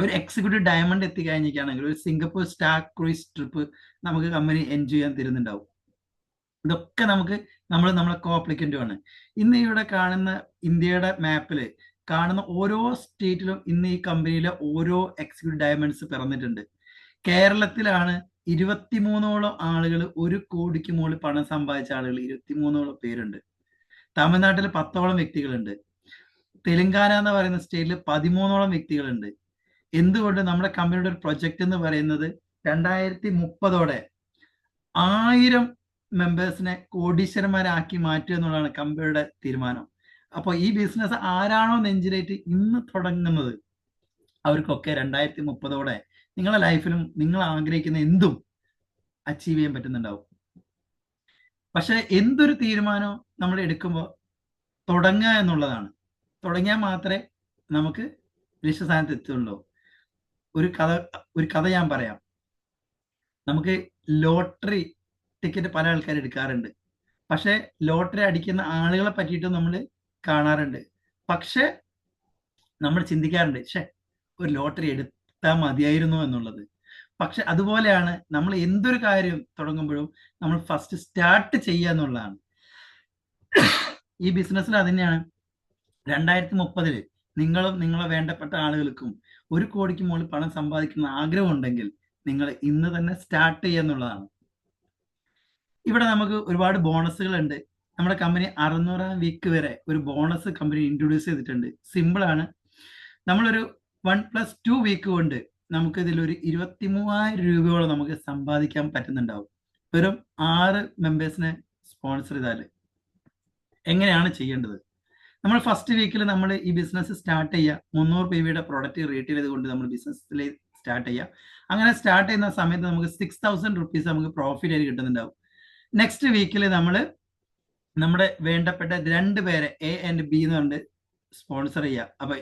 ഒരു എക്സിക്യൂട്ടീവ് ഡയമണ്ട് എത്തിക്കഴിഞ്ഞിരിക്കുകയാണെങ്കിൽ ഒരു സിംഗപ്പൂർ സ്റ്റാർ ക്രൂയിസ് ട്രിപ്പ് നമുക്ക് കമ്പനി എൻജോയ് ചെയ്യാൻ തരുന്നുണ്ടാവും. ഇതൊക്കെ നമുക്ക് നമ്മൾ നമ്മളെ കോപ്ലിക്കന്റുമാണ് ഇന്ന് ഇവിടെ കാണുന്ന ഇന്ത്യയുടെ മാപ്പിൽ കാണുന്ന ഓരോ സ്റ്റേറ്റിലും ഇന്ന് ഈ കമ്പനിയിലെ ഓരോ എക്സിക്യൂട്ടീവ് ഡയമണ്ട്സ് പിറന്നിട്ടുണ്ട്. കേരളത്തിലാണ് ഇരുപത്തിമൂന്നോളം ആളുകൾ ഒരു കോടിക്ക് മുകളിൽ പണം സമ്പാദിച്ച ആളുകൾ ഇരുപത്തിമൂന്നോളം പേരുണ്ട്. തമിഴ്നാട്ടിൽ പത്തോളം വ്യക്തികളുണ്ട്. തെലങ്കാന എന്ന് പറയുന്ന സ്റ്റേറ്റിൽ പതിമൂന്നോളം വ്യക്തികളുണ്ട്. എന്തുകൊണ്ട്? നമ്മുടെ കമ്പനിയുടെ ഒരു പ്രൊജക്ട് എന്ന് പറയുന്നത് രണ്ടായിരത്തി മുപ്പതോടെ ആയിരം മെമ്പേഴ്സിനെ കോടീശ്വരന്മാരാക്കി മാറ്റുക എന്നുള്ളതാണ് കമ്പനിയുടെ തീരുമാനം. അപ്പോൾ ഈ ബിസിനസ് ആരാണോ നെഞ്ചിലേറ്റ് ഇന്ന് തുടങ്ങുന്നത്? അവർക്കൊക്കെ രണ്ടായിരത്തി മുപ്പതോടെ നിങ്ങളുടെ ലൈഫിലും നിങ്ങൾ ആഗ്രഹിക്കുന്ന എന്തും അച്ചീവ് ചെയ്യാൻ പറ്റുന്നുണ്ടാവും. പക്ഷെ എന്തൊരു തീരുമാനം നമ്മൾ എടുക്കുമ്പോൾ തുടങ്ങുക എന്നുള്ളതാണ്. തുടങ്ങിയാൽ മാത്രമേ നമുക്ക് ലക്ഷ്യസ്ഥാനത്ത് എത്തുള്ളൂ. ഒരു കഥ ഒരു കഥ ഞാൻ പറയാം. നമുക്ക് ലോട്ടറി ടിക്കറ്റ് പല ആൾക്കാർ എടുക്കാറുണ്ട്. പക്ഷെ ലോട്ടറി അടിക്കുന്ന ആളുകളെ പറ്റിയിട്ട് നമ്മൾ കാണാറുണ്ട്. പക്ഷെ നമ്മൾ ചിന്തിക്കാറുണ്ട് ഷേ ഒരു ലോട്ടറി എടുത്താൽ മതിയായിരുന്നു എന്നുള്ളത്. പക്ഷെ അതുപോലെയാണ് നമ്മൾ എന്തൊരു കാര്യം തുടങ്ങുമ്പോഴും നമ്മൾ ഫസ്റ്റ് സ്റ്റാർട്ട് ചെയ്യുക എന്നുള്ളതാണ്. ഈ ബിസിനസ്സിൽ അതിനെയാണ് രണ്ടായിരത്തി മുപ്പതിൽ നിങ്ങളും നിങ്ങളെ വേണ്ടപ്പെട്ട ആളുകൾക്കും ഒരു കോടിക്ക് മുകളിൽ പണം സമ്പാദിക്കുന്ന ആഗ്രഹം ഉണ്ടെങ്കിൽ നിങ്ങൾ ഇന്ന് തന്നെ സ്റ്റാർട്ട് ചെയ്യുക എന്നുള്ളതാണ്. ഇവിടെ നമുക്ക് ഒരുപാട് ബോണസുകൾ ഉണ്ട് നമ്മുടെ കമ്പനി അറുന്നൂറാം വീക്ക് വരെ ഒരു ബോണസ് കമ്പനി ഇൻട്രൊഡ്യൂസ് ചെയ്തിട്ടുണ്ട്. സിമ്പിൾ ആണ്. നമ്മളൊരു വൺ പ്ലസ് ടു വീക്ക് കൊണ്ട് നമുക്ക് ഇതിൽ ഒരു ഇരുപത്തി മൂവായിരം രൂപയോളം നമുക്ക് സമ്പാദിക്കാൻ പറ്റുന്നുണ്ടാവും. വെറും ആറ് മെമ്പേഴ്സിനെ സ്പോൺസർ ചെയ്താൽ എങ്ങനെയാണ് ചെയ്യേണ്ടത്? നമ്മൾ ഫസ്റ്റ് വീക്കിൽ നമ്മൾ ഈ ബിസിനസ് സ്റ്റാർട്ട് ചെയ്യുക മുന്നൂറ് പി വിയുടെ പ്രോഡക്റ്റ് റേറ്റ് ചെയ്തുകൊണ്ട് നമ്മൾ ബിസിനസ്സിൽ സ്റ്റാർട്ട് ചെയ്യുക അങ്ങനെ സ്റ്റാർട്ട് ചെയ്യുന്ന സമയത്ത് നമുക്ക് സിക്സ് തൗസൻഡ് റുപ്പീസ് നമുക്ക് പ്രോഫിറ്റ് ആയി കിട്ടുന്നുണ്ടാവും. നെക്സ്റ്റ് വീക്കിൽ നമ്മൾ നമ്മുടെ വേണ്ടപ്പെട്ട രണ്ട് പേരെ എ ആൻഡ് ബി എന്ന് പറഞ്ഞിട്ട് സ്പോൺസർ ചെയ്യുക അപ്പൊ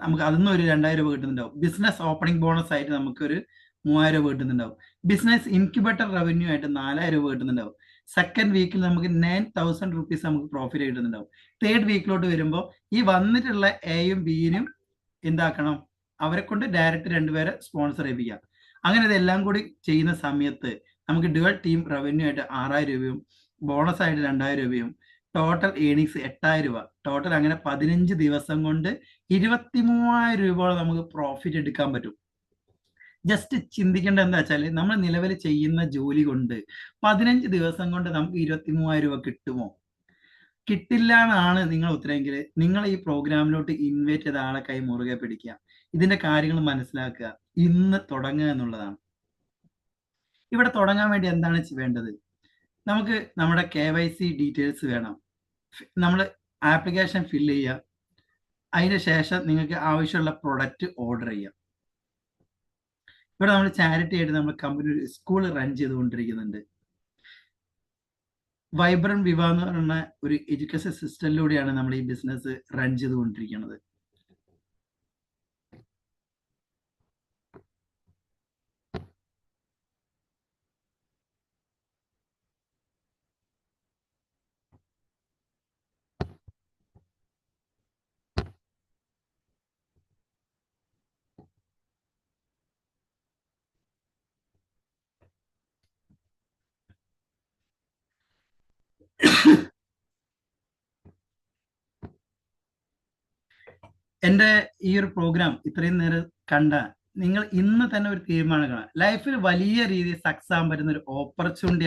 നമുക്ക് അതിന്ന് ഒരു രണ്ടായിരം രൂപ കിട്ടുന്നുണ്ടാവും. ബിസിനസ് ഓപ്പണിംഗ് ബോണസ് ആയിട്ട് നമുക്കൊരു മൂവായിരം രൂപ കിട്ടുന്നുണ്ടാവും. ബിസിനസ് ഇൻക്യുബേറ്റർ റവന്യൂ ആയിട്ട് നാലായിരം രൂപ കിട്ടുന്നുണ്ടാവും. സെക്കൻഡ് വീക്കിൽ നമുക്ക് നയൻ തൗസൻഡ് റുപ്പീസ് നമുക്ക് പ്രോഫിറ്റ് കിട്ടുന്നുണ്ടാവും. തേർഡ് വീക്കിലോട്ട് വരുമ്പോൾ ഈ വന്നിട്ടുള്ള എയും ബിയിനും എന്താക്കണം? അവരെ കൊണ്ട് ഡയറക്റ്റ് രണ്ടുപേരെ സ്പോൺസർ ചെയ്യിപ്പിക്കാം. അങ്ങനെ ഇതെല്ലാം കൂടി ചെയ്യുന്ന സമയത്ത് നമുക്ക് ഡുവൽ ടീം റവന്യൂ ആയിട്ട് ആറായിരം രൂപയും ബോണസ് ആയിട്ട് രണ്ടായിരം രൂപയും ടോട്ടൽ ഏണിങ്സ് എട്ടായിരം രൂപ. ടോട്ടൽ അങ്ങനെ പതിനഞ്ച് ദിവസം കൊണ്ട് ഇരുപത്തി മൂവായിരം രൂപയോളം നമുക്ക് പ്രോഫിറ്റ് എടുക്കാൻ പറ്റും. ജസ്റ്റ് ചിന്തിക്കേണ്ടത് എന്താ വെച്ചാൽ നമ്മൾ നിലവിൽ ചെയ്യുന്ന ജോലി കൊണ്ട് പതിനഞ്ച് ദിവസം കൊണ്ട് നമുക്ക് ഇരുപത്തി മൂവായിരം രൂപ കിട്ടുമോ? കിട്ടില്ല എന്നാണ് നിങ്ങൾ ഉത്തരമെങ്കിൽ നിങ്ങൾ ഈ പ്രോഗ്രാമിലോട്ട് ഇൻവൈറ്റ് ചെയ്ത ആളെ കൈ മുറുകെ പിടിക്കുക. ഇതിന്റെ കാര്യങ്ങൾ മനസ്സിലാക്കുക. ഇന്ന് തുടങ്ങുക എന്നുള്ളതാണ്. ഇവിടെ തുടങ്ങാൻ വേണ്ടി എന്താണ് വേണ്ടത്? നമുക്ക് നമ്മുടെ കെ വൈ സി ഡീറ്റെയിൽസ് വേണം. നമ്മൾ ആപ്ലിക്കേഷൻ ഫില്ല് ചെയ്യുക. അതിന് ശേഷം നിങ്ങൾക്ക് ആവശ്യമുള്ള പ്രൊഡക്റ്റ് ഓർഡർ ചെയ്യാം ഇവിടെ നമ്മൾ ചാരിറ്റി ആയിട്ട് നമ്മൾ കമ്പനി സ്കൂൾ റൺ ചെയ്തുകൊണ്ടിരിക്കുന്നുണ്ട്. വൈബ്രന്റ് വിവാഹ എന്ന് പറയുന്ന ഒരു എഡ്യൂക്കേഷൻ സിസ്റ്റത്തിലൂടെയാണ് നമ്മൾ ഈ ബിസിനസ് റൺ ചെയ്തുകൊണ്ടിരിക്കുന്നത്. എന്റെ ഈ ഒരു പ്രോഗ്രാം ഇത്രയും നേരം കണ്ട നിങ്ങൾ ഇന്ന് തന്നെ ഒരു തീരുമാനം ലൈഫിൽ വലിയ രീതിയിൽ സക്സസ് ആകാൻ പറ്റുന്ന ഒരു ഓപ്പർച്യൂണിറ്റി